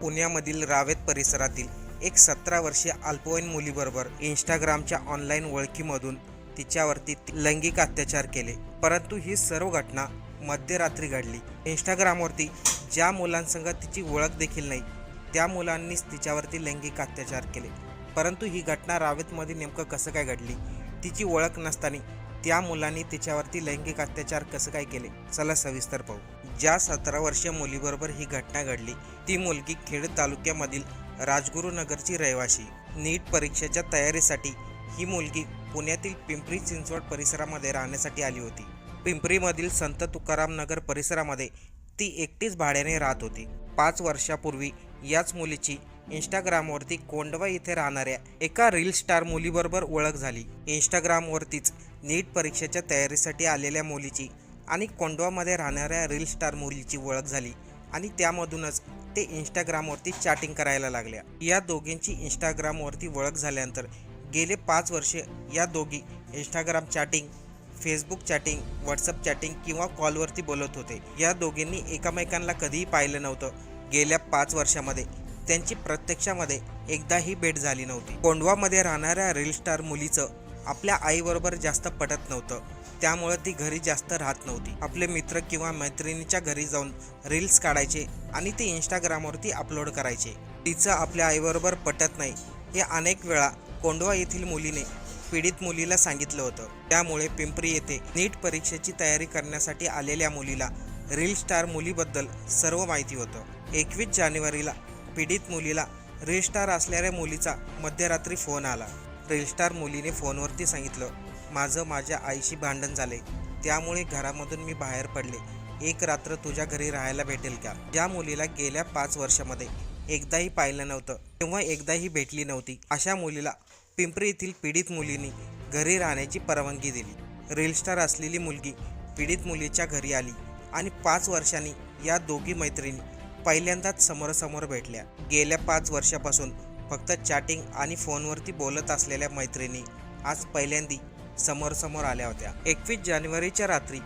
पुण्यामधील रावेत परिसरातील एक सतरा वर्षीय अल्पवयीन मुलीबरोबर इंस्टाग्रामच्या ऑनलाईन ओळखीमधून तिच्यावरती लैंगिक अत्याचार केले. परंतु ही सर्व घटना मध्यरात्री घडली. इंस्टाग्रामवरती ज्या मुलांसंग तिची ओळख देखील नाही त्या मुलांनीच तिच्यावरती लैंगिक अत्याचार केले. परंतु ही घटना रावेतमध्ये नेमकं कसं काय घडली तिची ओळख नसताना त्या मुलांनी तिच्यावरती लैंगिक अत्याचार कसं काय केले? चला सविस्तर पाहू. ज्या सतरा वर्षीय मुलीबरोबर ही घटना घडली ती मुलगी खेड तालुक्यामधील राजगुरुनगरची रहिवाशी. नीट परीक्षेच्या तयारीसाठी ही मुलगी पुण्यातील पिंपरी चिंचवड परिसरामध्ये राहण्यासाठी आली होती. पिंपरीमधील संत तुकाराम नगर परिसरामध्ये ती एकटीच भाड्याने राहत होती. पाच वर्षापूर्वी याच मुलीची इंस्टाग्रामवरती कोंडवा इथे राहणाऱ्या एका रील स्टार मुलीबरोबर ओळख झाली. इंस्टाग्रामवरतीच नीट परीक्षेच्या तयारीसाठी आलेल्या मुलीची आणि कोंडवामध्ये राहणाऱ्या रील स्टार मुलीची ओळख झाली आणि त्यामधूनच ते इंस्टाग्रामवरती चॅटिंग करायला लागल्या. या दोघींची इंस्टाग्रामवरती ओळख झाल्यानंतर गेले पाच वर्षे या दोघी Instagram chatting Facebook chatting WhatsApp chatting किंवा कॉलवरती बोलत होते. या दोघींनी एकमेकांना कधीही पाहिलं नव्हतं. गेल्या पाच वर्षामध्ये त्यांची प्रत्यक्षामध्ये एकदाही भेट झाली नव्हती. कोंडवामध्ये राहणाऱ्या रील स्टार मुलीचं आपल्या आईबरोबर जास्त पटत नव्हतं. त्यामुळे ती घरी जास्त राहत नव्हती. आपले मित्र किंवा मैत्रिणीच्या घरी जाऊन रील्स काढायचे आणि ते इंस्टाग्रामवरती अपलोड करायचे. तिचं आपल्या आईबरोबर पटत नाही हे अनेक वेळा कोंडवा येथील मुलीने पीडित मुलीला सांगितलं होतं. त्यामुळे पिंपरी येथे नीट परीक्षेची तयारी करण्यासाठी आलेल्या मुलीला रील स्टार मुलीबद्दल सर्व माहिती होतं. एकवीस जानेवारीला पीडित मुलीला रील असणाऱ्या मुलीचा मध्यरात्री फोन आला. रील स्टार मुलीने फोनवरती सांगितलं माझं माझ्या आईशी भांडण झाले. त्यामुळे घरामधून मी बाहेर पडले. एक रात्र तुझ्या घरी राहायला भेटेल का? ज्या मुलीला गेल्या पाच वर्षामध्ये एकदाही पाहिलं नव्हतं किंवा एकदाही भेटली नव्हती. अशा मुलीला पिंपरी येथील पीडित मुलीने घरी राहण्याची परवानगी दिली. रेलस्टार असलेली मुलगी पीडित मुलीच्या घरी आली आणि पाच वर्षांनी या दोघी मैत्रिणी पहिल्यांदाच समोरासमोर भेटल्या. गेल्या पाच वर्षापासून फक्त चॅटिंग आणि फोनवरती बोलत असलेल्या मैत्रिणी आज पहिल्यांदी समोरसमोर आल्या होत्या. एकवीस जानेवारीच्या रात्री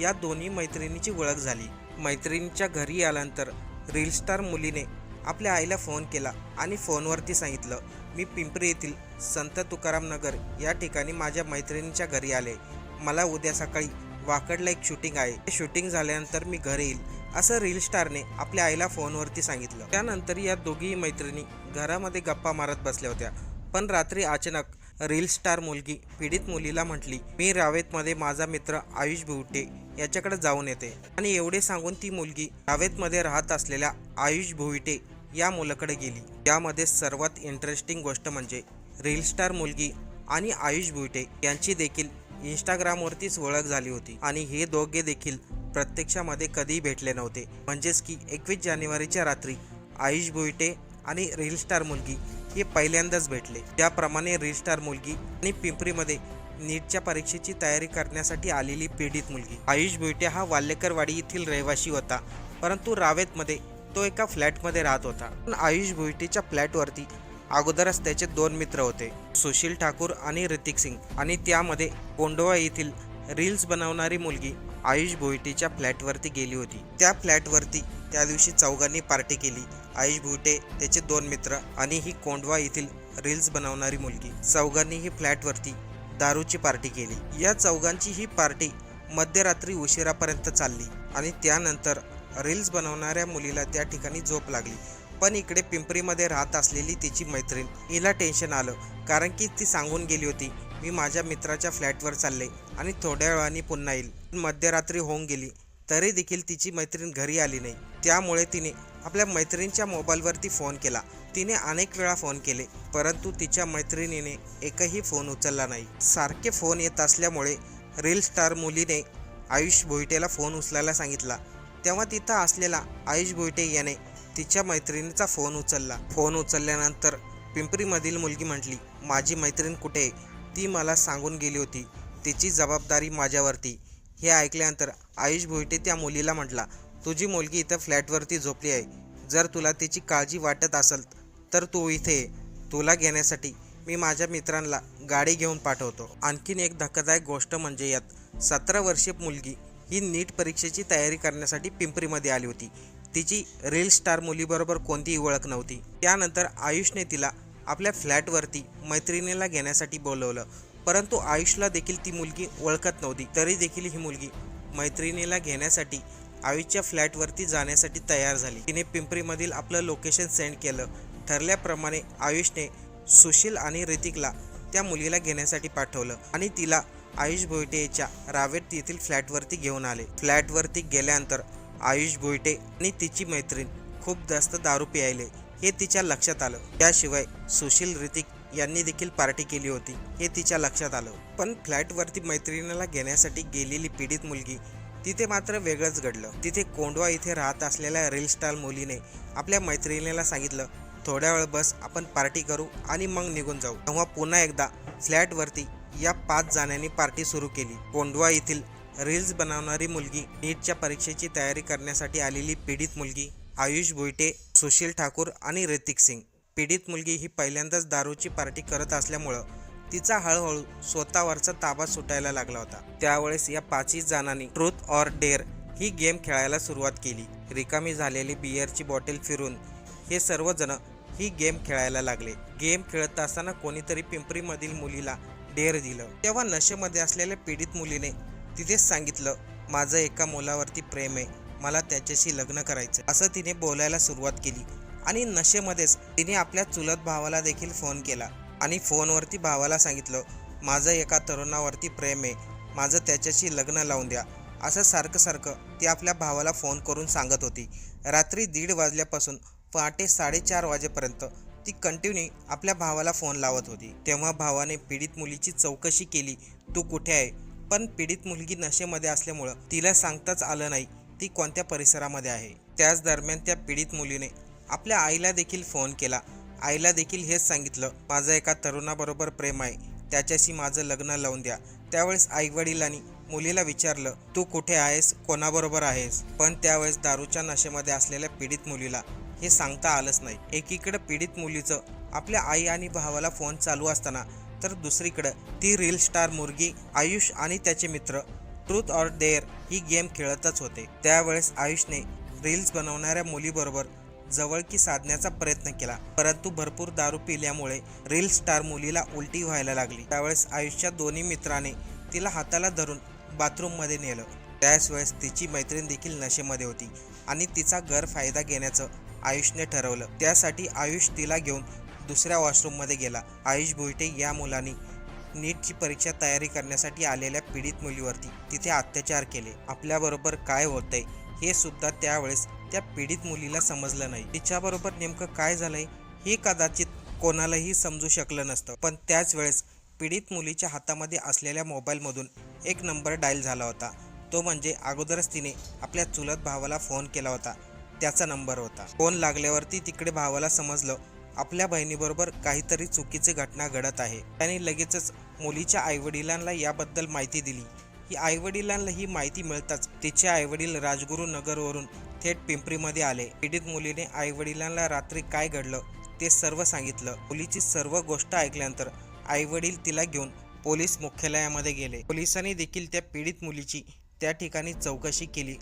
या दोन्ही मैत्रिणीची ओळख झाली. मैत्रिणीच्या घरी आल्यानंतर रील स्टार मुलीने आपल्या आईला फोन केला आणि फोनवरती सांगितलं मी पिंपरी येथील संत तुकाराम नगर या ठिकाणी माझ्या मैत्रिणीच्या घरी आले. मला उद्या सकाळी वाकडला एक शूटिंग आहे. ते शूटिंग झाल्यानंतर मी घरी येईल. असं रील स्टारने आपल्या आईला फोनवरती सांगितलं. त्यानंतर या दोघी मैत्रिणी घरामध्ये गप्पा मारत बसल्या होत्या. पण रात्री अचानक रील स्टार मुलगी पीडित मुलीला म्हटली मी रावेतमध्ये माझा मित्र आयुष भुवटे याच्याकडे जाऊन येते. आणि एवढे सांगून ती मुलगी रावेतमध्ये राहत असलेल्या आयुष भुविटे या मुलाकडे गेली. यामध्ये सर्वात इंटरेस्टिंग गोष्ट म्हणजे रील स्टार मुलगी आणि आयुष भुविटे यांची देखील इंस्टाग्रामवरतीच ओळख झाली होती. आणि हे दोघे देखील प्रत्यक्षामध्ये कधीही भेटले नव्हते. म्हणजेच की एकवीस जानेवारीच्या रात्री आयुष भुविटे आणि रील स्टार मुलगी हे पहिल्यांदाच भेटले. त्याप्रमाणे रील स्टार मुलगी आणि पिंपरीमध्ये नीटच्या परीक्षेची तयारी करण्यासाठी आलेली पीडित मुलगी. आयुष भुईटे हा वाल्यकरवाडी येथील रहिवासी होता परंतु रावेतमध्ये तो एका फ्लॅटमध्ये राहत होता. पण आयुष भुईटेच्या फ्लॅटवरती अगोदरच त्याचे दोन मित्र होते सुशील ठाकूर आणि ऋतिक सिंग. आणि त्यामध्ये कोंडोवा येथील रील्स बनवणारी मुलगी आयुष भोईटेच्या फ्लॅटवरती गेली होती. त्या फ्लॅटवरती त्या दिवशी चौघांनी पार्टी केली. आयुष भुईटे त्याचे दोन मित्र आणि ही कोंडवा येथील रील्स बनवणारी मुलगी. चौघांनी ही फ्लॅटवरती दारूची पार्टी केली. या चौघांची ही पार्टी मध्यरात्री उशिरापर्यंत चालली आणि त्यानंतर रील्स बनवणाऱ्या मुलीला त्या ठिकाणी झोप लागली. पण इकडे पिंपरीमध्ये राहत असलेली तिची मैत्रीण हिला टेन्शन आलं. कारण की ती सांगून गेली होती मी माझ्या मित्राच्या फ्लॅटवर चालले. आणि थोड्या वेळाने पुन्हा येईल. मध्यरात्री होऊन गेली तरी देखील तिची मैत्रीण घरी आली नाही. त्यामुळे तिने आपल्या मैत्रिणीच्या मोबाईलवरती फोन केला. तिने अनेक वेळा फोन केले परंतु तिच्या मैत्रिणीने एकही फोन उचलला नाही. सारखे फोन येत असल्यामुळे रील स्टार मुलीने आयुष भोईटेला फोन उचलायला सांगितला. तेव्हा तिथं असलेला आयुष भोईटे याने तिच्या मैत्रिणीचा फोन उचलला. फोन उचलल्यानंतर पिंपरीमधील मुलगी म्हटली माझी मैत्रीण कुठे आहे? ती मला सांगून गेली होती. तिची जबाबदारी माझ्यावरती. हे ऐकल्यानंतर आयुष भोईटे त्या मुलीला म्हटला तुझी मुलगी इथं फ्लॅटवरती झोपली आहे. जर तुला तिची काळजी वाटत असेल तर तू इथे तुला घेण्यासाठी मी माझ्या मित्रांना गाडी घेऊन पाठवतो. आणखीन एक धक्कादायक गोष्ट म्हणजे यात सतरा वर्षीय मुलगी ही नीट परीक्षेची तयारी करण्यासाठी पिंपरीमध्ये आली होती. तिची रील स्टार मुलीबरोबर कोणतीही ओळख नव्हती. त्यानंतर आयुषने तिला आपल्या फ्लॅटवरती मैत्रिणीला घेण्यासाठी बोलवलं. परंतु आयुषला देखील ती मुलगी ओळखत नव्हती. तरी देखील ही मुलगी मैत्रिणीला घेण्यासाठी आयुषच्या फ्लॅटवरती जाण्यासाठी तयार झाली. तिने पिंपरीमधील आपलं लोकेशन सेंड केलं. ठरल्याप्रमाणे आयुषने सुशील आणि ऋतिकला त्या मुलीला घेण्यासाठी पाठवलं आणि तिला आयुष भोयटेच्या रावेत येथील फ्लॅटवरती घेऊन आले. फ्लॅटवरती गेल्यानंतर आयुष भोयटे आणि तिची मैत्रीण खूप जास्त दारू प्यायले हे तिच्या लक्षात आलं. त्याशिवाय सुशील ऋतिक यांनी देखील पार्टी केली होती हे तिच्या लक्षात आलं. पण फ्लॅटवरती मैत्रिणीला घेण्यासाठी गेलेली पीडित मुलगी तिथे मात्र वेगळंच घडलं. तिथे कोंडवा इथे राहत असलेल्या रील स्टार मुलीने आपल्या मैत्रिणीला सांगितलं थोड्या वेळ बस आपण पार्टी करू आणि मग निघून जाऊ. तेव्हा पुन्हा एकदा फ्लॅटवरती या पाच जणांनी पार्टी सुरू केली. कोंडवा येथील रील्स बनवणारी मुलगी नीटच्या परीक्षेची तयारी करण्यासाठी आलेली पीडित मुलगी आयुष भोईटे सुशील ठाकूर आणि ऋतिक सिंग. पीडित मुलगी ही पहिल्यांदाच दारूची पार्टी करत असल्यामुळं तिचा हळूहळू स्वतःवरचा ताबा सुटायला लागला होता. त्यावेळेस या पाचही जणांनी ट्रूथ ऑर डेअर ही गेम खेळायला सुरुवात केली. रिकामी झालेली बियरची बॉटल फिरून हे सर्वजण ही गेम खेळायला लागले. गेम खेळत असताना कोणीतरी पिंपरीमधील मुलीला डेअर दिलं. तेव्हा नशेमध्ये असलेल्या पीडित मुलीने तिथेच सांगितलं माझं एका मुलावरती प्रेम आहे. मला त्याच्याशी लग्न करायचं असं तिने बोलायला सुरुवात केली. आणि नशेमध्येच तिने आपल्या चुलत भावाला देखील फोन केला. आणि फोनवरती भावाला सांगितलं माझं एका तरुणावरती प्रेम आहे. माझं त्याच्याशी लग्न लावून द्या. असं सारखं सारखं ती आपल्या भावाला फोन करून सांगत होती. रात्री दीड वाजल्यापासून पहाटे साडेचार वाजेपर्यंत ती कंटिन्यू आपल्या भावाला फोन लावत होती. तेव्हा भावाने पीडित मुलीची चौकशी केली तू कुठे आहे? पण पीडित मुलगी नशेमध्ये असल्यामुळं तिला सांगताच आलं नाही ती कोणत्या परिसरामध्ये आहे? त्याच दरम्यान त्या पीडित मुलीने आपल्या आईला देखील फोन केला. आईला देखील हेच सांगितलं माझं एका तरुणाबरोबर प्रेम आहे. त्याच्याशी माझं लग्न लावून द्या. त्यावेळेस आईवडिलांनी मुलीला विचारलं तू कुठे आहेस? कोणाबरोबर आहेस? पण त्यावेळेस दारूच्या नशेमध्ये असलेल्या पीडित मुलीला हे सांगता आलंच नाही. एकीकडे पीडित मुलीचं आपल्या आई आणि भावाला फोन चालू असताना तर दुसरीकडं ती रील स्टार मुलगी आयुष आणि त्याचे मित्र ट्रूथ ऑर डेअर ही गेम खेळतच होते. त्यावेळेस आयुषने रील्स बनवणाऱ्या मुलीबरोबर जवळकी साधण्याचा प्रयत्न केला. परंतु भरपूर दारू पिल्यामुळे रील स्टार मुलीला उलटी व्हायला लागली. त्यावेळेस आयुषच्या दोन्ही मित्राने तिला हाताला धरून बाथरूममध्ये नेलं. त्याच वेळेस तिची मैत्रीण देखील नशेमध्ये होती आणि तिचा गैरफायदा घेण्याचं आयुषने ठरवलं. त्यासाठी आयुष तिला घेऊन दुसऱ्या वॉशरूममध्ये गेला. आयुष भोईटे या मुलांनी नीटची परीक्षा तयारी करण्यासाठी आलेल्या पीडित मुलीवरती तिथे अत्याचार केले. आपल्याबरोबर काय होतंय हे सुद्धा त्यावेळेस त्या पीडित मुलीला समजलं नाही. तिच्याबरोबर नेमकं काय झालंय हे कदाचित कोणालाही समजू शकलं नसतं. पण त्याच वेळेस पीडित मुलीच्या हातामध्ये असलेल्या मोबाईलमधून एक नंबर डायल झाला होता. तो म्हणजे अगोदरच तिने आपल्या चुलत भावाला फोन केला होता. त्याचा नंबर होता. फोन लागल्यावरती तिकडे भावाला समजलं आपल्या बहिणीबरोबर काहीतरी चुकीची घटना घडत आहे. त्याने लगेचच मुलीच्या आईवडिलांना याबद्दल माहिती दिली. ही आईवडिलांना ही माहिती मिळताच तिचे आईवडील राजगुरू नगरवरून थेट पिंपरीमध्ये आले. पीडित मुलीने आईवडिलांना रात्री काय घडलं ते सर्व सांगितलं. मुलीची सर्व गोष्ट ऐकल्यानंतर आईवडील तिला घेऊन पोलीस मुख्यालयामध्ये गेले. पोलिसांनी देखील त्या पीडित मुलीची त्या ठिकाणी चौकशी केली.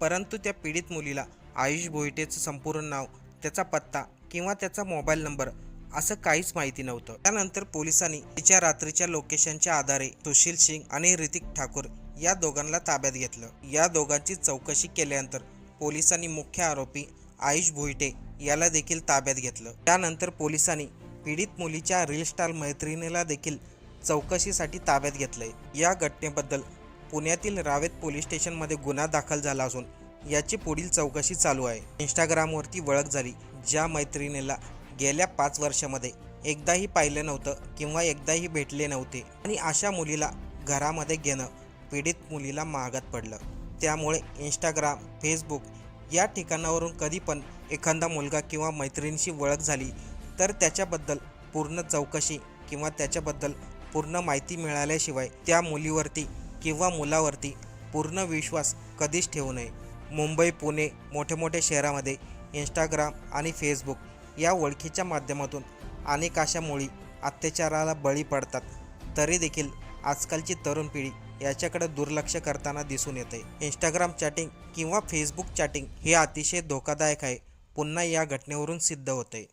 परंतु त्या पीडित मुलीला आयुष भोईटेचं संपूर्ण नाव त्याचा पत्ता किंवा त्याचा मोबाईल नंबर असं काहीच माहिती नव्हतं. त्यानंतर पोलिसांनी तिच्या रात्रीच्या लोकेशनच्या आधारे सुशील सिंग आणि ऋतिक ठाकूर या दोघांना ताब्यात घेतलं. या दोघांची चौकशी केल्यानंतर पोलिसांनी मुख्य आरोपी आयुष भोईटे याला देखील ताब्यात घेतलं. त्यानंतर पोलिसांनी पीडित मुलीच्या रील स्टार मैत्रिणीला देखील चौकशीसाठी ताब्यात घेतलंय. या घटनेबद्दल पुण्यातील रावेत पोलीस स्टेशनमध्ये गुन्हा दाखल झाला असून याची पुढील चौकशी चालू आहे. इंस्टाग्रामवरती ओळख झाली. ज्या मैत्रिणीला गेल्या पाच वर्षामध्ये एकदाही पाहिलं नव्हतं किंवा एकदाही भेटले नव्हते आणि अशा मुलीला घरामध्ये घेणं पीडित मुलीला महागात पडलं. त्यामुळे इंस्टाग्राम फेसबुक या ठिकाणावरून कधी पण एखादा मुलगा किंवा मैत्रिणीशी ओळख झाली तर त्याच्याबद्दल पूर्ण चौकशी किंवा त्याच्याबद्दल पूर्ण माहिती मिळाल्याशिवाय त्या मुलीवरती किंवा मुलावरती पूर्ण विश्वास कधीच ठेवू नये. मुंबई पुणे मोठ्या मोठ्या शहरामध्ये इंस्टाग्राम आणि फेसबुक या ओळखीच्या माध्यमातून अनेक अशा मुली अत्याचाराला बळी पडतात. तरी देखील आजकालची तरुण पिढी याच्याकडे दुर्लक्ष करताना दिसून येते इंस्टाग्राम चॅटिंग किंवा फेसबुक चॅटिंग हे अतिशय धोकादायक आहे. पुन्हा या घटनेवरून सिद्ध होते